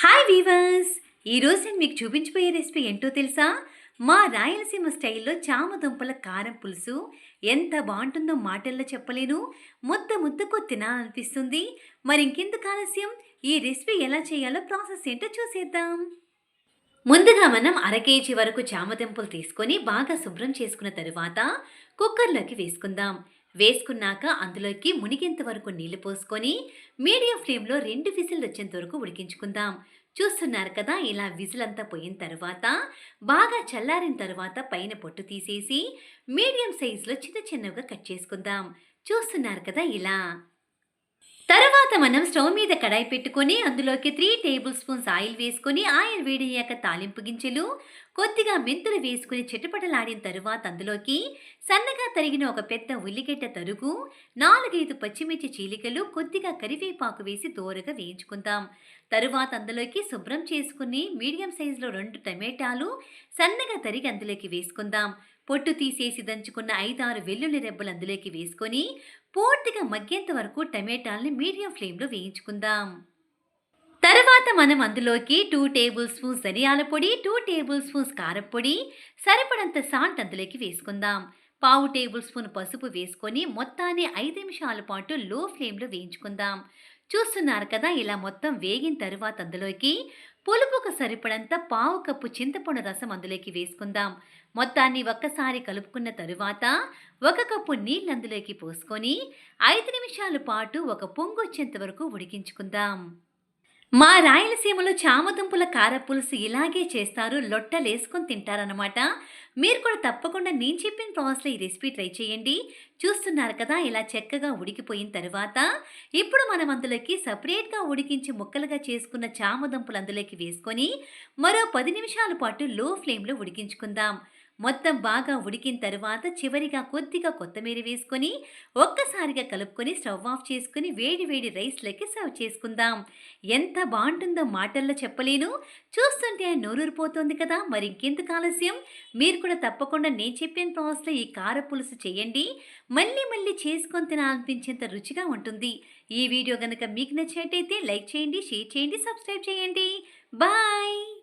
Hi weavers! ఈరోజు నేను మీకు చూపించబోయే రెసిపీ ఏంటో తెలుసా? మా రాయలసీమ స్టైల్లో చామదుంపల కారం పులుసు ఎంత బాగుంటుందో మాటల్లో చెప్పలేను. ముద్ద ముద్దకు తినాలనిపిస్తుంది. మరి ఇంకెందుకు ఆలస్యం? ఈ రెసిపీ ఎలా చేయాలో ప్రాసెస్ ఏంటో చూసేద్దాం. ముందుగా మనం అర కేజీ వరకు చామదుంపలు తీసుకొని బాగా శుభ్రం చేసుకున్న తరువాత కుక్కర్లోకి వేసుకుందాం. వేసుకున్నాక అందులోకి మునిగేంత వరకు నీళ్ళు పోసుకొని మీడియం ఫ్లేమ్లో రెండు విజిల్ వచ్చేంత వరకు ఉడికించుకుందాం. చూస్తున్నారు కదా ఇలా విజిల్ అంతా పోయిన తర్వాత బాగా చల్లారిన తర్వాత పైన పొట్టు తీసేసి మీడియం సైజులో చిన్న చిన్నగా కట్ చేసుకుందాం. చూస్తున్నారు కదా ఇలా. తర్వాత మనం స్టవ్ మీద కడాయి పెట్టుకొని అందులోకి త్రీ టేబుల్ స్పూన్స్ ఆయిల్ వేసుకొని ఆయిల్ వేడయ్యాక తాలింపు గింజలు కొద్దిగా మెంతులు వేసుకుని చిటపటలాడిన తరువాత అందులోకి సన్నగా తరిగిన ఒక పెద్ద ఉల్లిగడ్డ తరుగు నాలుగైదు పచ్చిమిర్చి చీలికలు కొద్దిగా కరివేపాకు వేసి దోరగా వేయించుకుందాం. తరువాత అందులోకి శుభ్రం చేసుకుని మీడియం సైజులో రెండు టమాటాలు సన్నగా తరిగి అందులోకి వేసుకుందాం. పొట్టు తీసేసి దంచుకున్న ఐదారు వెల్లుల్లి రెబ్బలు అందులోకి వేసుకొని పూర్తిగా మగ్గేంత వరకు టమాటాలని మీడియం ఫ్లేమ్లో వేయించుకుందాం. తర్వాత మనం అందులోకి టూ టేబుల్ స్పూన్స్ ధనియాల పొడి టూ టేబుల్ స్పూన్స్ కారపొడి సరిపడంత సాల్ట్ అందులోకి వేసుకుందాం. పావు టేబుల్ స్పూన్ పసుపు వేసుకొని మొత్తాన్ని ఐదు నిమిషాల పాటు లో ఫ్లేమ్లో వేయించుకుందాం. చూస్తున్నారు కదా ఇలా మొత్తం వేగిన తరువాత అందులోకి పులుపుకు సరిపడంత పావు కప్పు చింతపండు రసం అందులోకి వేసుకుందాం. మొత్తాన్ని ఒక్కసారి కలుపుకున్న తరువాత ఒక కప్పు నీళ్ళు అందులోకి పోసుకొని ఐదు నిమిషాల పాటు ఒక పొంగు వచ్చేంత వరకు ఉడికించుకుందాం. మా రాయలసీమలో చామదుంపుల కారపులుసు ఇలాగే చేస్తారు లొట్టలేసుకొని తింటారనమాట మీరు కూడా తప్పకుండా నేను చెప్పిన ప్రాసెస్లో ఈ రెసిపీ ట్రై చేయండి. చూస్తున్నారు కదా ఇలా చక్కగా ఉడికిపోయిన తర్వాత ఇప్పుడు మనం అందులోకి సపరేట్గా ఉడికించి ముక్కలుగా చేసుకున్న చామదుంపలు అందులోకి వేసుకొని మరో పది నిమిషాల పాటు లో ఫ్లేమ్లో ఉడికించుకుందాం. మొత్తం బాగా ఉడికిన తర్వాత చివరిగా కొద్దిగా కొత్తిమీర వేసుకొని ఒక్కసారిగా కలుపుకొని స్టవ్ ఆఫ్ చేసుకుని వేడి వేడి రైస్లోకి సర్వ్ చేసుకుందాం. ఎంత బాగుంటుందో మాటల్లో చెప్పలేను. చూస్తుంటే నోరూరిపోతుంది కదా. మరి ఇంకెందుకు ఆలస్యం? మీరు కూడా తప్పకుండా నేను చెప్పిన ప్రాసెస్లో ఈ కార పులుసు చేయండి. మళ్ళీ మళ్ళీ చేసుకొని తినాలనిపించేంత రుచిగా ఉంటుంది. ఈ వీడియో కనుక మీకు నచ్చినట్టయితే లైక్ చేయండి షేర్ చేయండి సబ్స్క్రైబ్ చేయండి. బాయ్!